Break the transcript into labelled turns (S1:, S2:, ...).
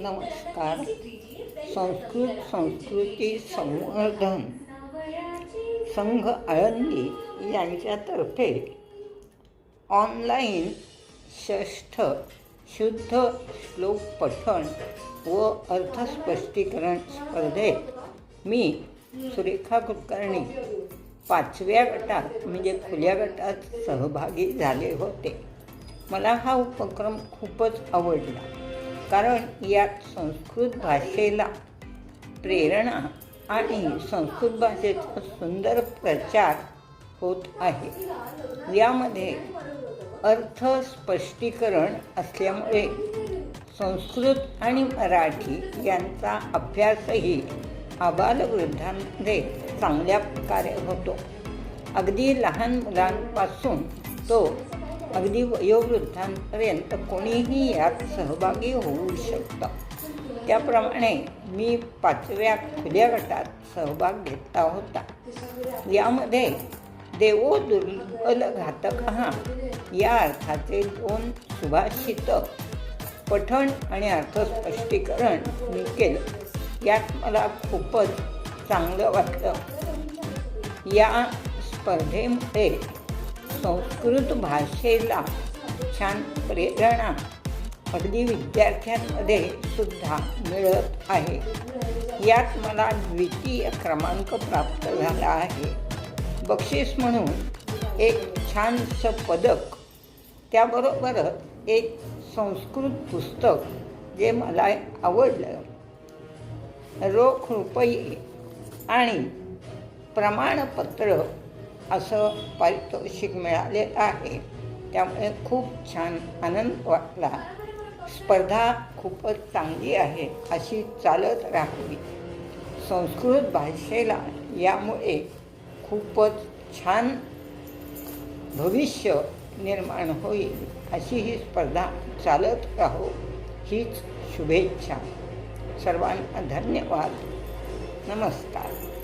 S1: नमस्कार. संस्कृत संस्कृती संवर्धन. संघ आळंदी यांच्यातर्फे ऑनलाईन षष्ठ शुद्ध श्लोक पठण व अर्थस्पष्टीकरण स्पर्धेत मी सुरेखा कुलकर्णी पाचव्या गटात म्हणजे खुल्या गटात सहभागी झाले होते. मला हा उपक्रम खूपच आवडला. कारण यात संस्कृत भाषेला प्रेरणा आणि संस्कृत भाषेचा सुंदर प्रचार होत आहे. यामध्ये अर्थ स्पष्टीकरण असल्यामुळे संस्कृत आणि मराठी यांचा अभ्यासही आबालवृद्धांमध्ये चांगल्या प्रकारे होतो. अगदी लहान मुलांपासून तो अगदी वयोवृद्धांपर्यंत कोणीही यात सहभागी होऊ शकतं. त्याप्रमाणे मी पाचव्या खुल्या गटात सहभाग घेतला होता. यामध्ये देवो दुर्बल घातक हा या अर्थाचे दोन सुभाषित पठण आणि अर्थस्पष्टीकरण मी केलं. यात मला खूपच चांगलं वाटलं. या स्पर्धेमध्ये संस्कृत भाषेला छान प्रेरणा अगदी विद्यार्थ्यांमध्ये सुद्धा मिळत आहे. यात मला द्वितीय क्रमांक प्राप्त झाला आहे. बक्षीस म्हणून एक छानसं पदक त्याबरोबरच एक संस्कृत पुस्तक जे मला आवडलं. रोख रुपये आणि प्रमाणपत्र असं पारितोषिक मिळालेलं आहे. त्यामुळे खूप छान आनंद वाटला. स्पर्धा खूपच चांगली आहे अशी चालत राहावी. संस्कृत भाषेला यामुळे खूपच छान भविष्य निर्माण होईल अशी ही स्पर्धा चालत राहो. हीच शुभेच्छा. सर्वांना धन्यवाद. नमस्कार.